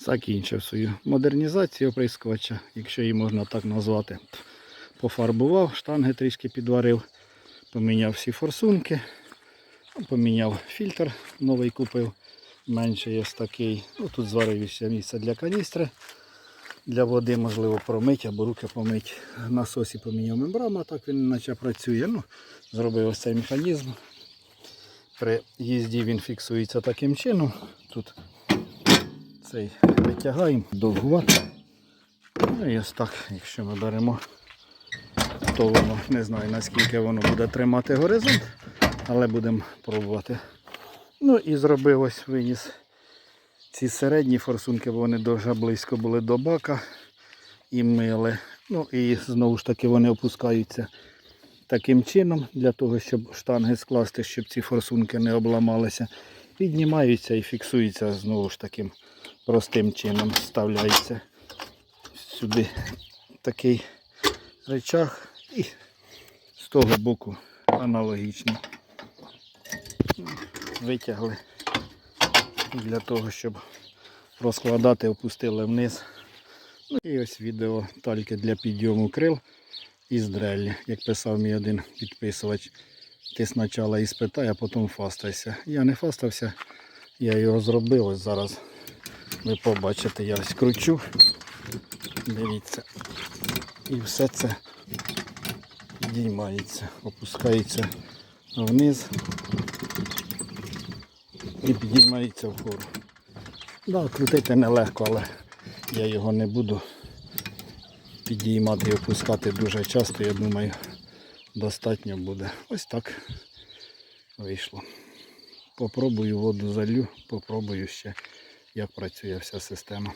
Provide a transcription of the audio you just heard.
закінчив свою модернізацію оприскувача, якщо її можна так назвати. Пофарбував, штанги трішки підварив, поміняв всі форсунки, поміняв фільтр, новий купив, менший ось такий. Ну, тут зварив ще місце для каністри. Для води можливо промить або руки помить. Насосі поміняв мембрану, так він наче працює. Ну, зробив ось цей механізм. При їзді він фіксується таким чином. Тут цей витягаємо довгувато. Ну і ось так, якщо ми беремо, то воно не знаю наскільки воно буде тримати горизонт, але будемо пробувати. Ну і зробив ось виніс ці середні форсунки, бо вони дуже близько були до бака і мили. Ну і знову ж таки вони опускаються таким чином, для того, щоб штанги скласти, щоб ці форсунки не обламалися. Піднімаються і фіксуються знову ж таким простим чином. Вставляється сюди такий речах і з того боку аналогічно. Витягли для того, щоб розкладати, опустили вниз. Ну і ось відео тільки для підйому крил із дрелі. Як писав мій один підписувач, ти спочатку і спитай, а потім фастайся. Я не фастався, я його зробив. Ось зараз ви побачите, я ось кручу. Дивіться. І все це підіймається, опускається вниз і підіймається вгору. Да, крутити нелегко, але я його не буду підіймати і опускати дуже часто. Я думаю, достатньо буде. Ось так вийшло. Попробую воду залю, попробую ще, як працює вся система.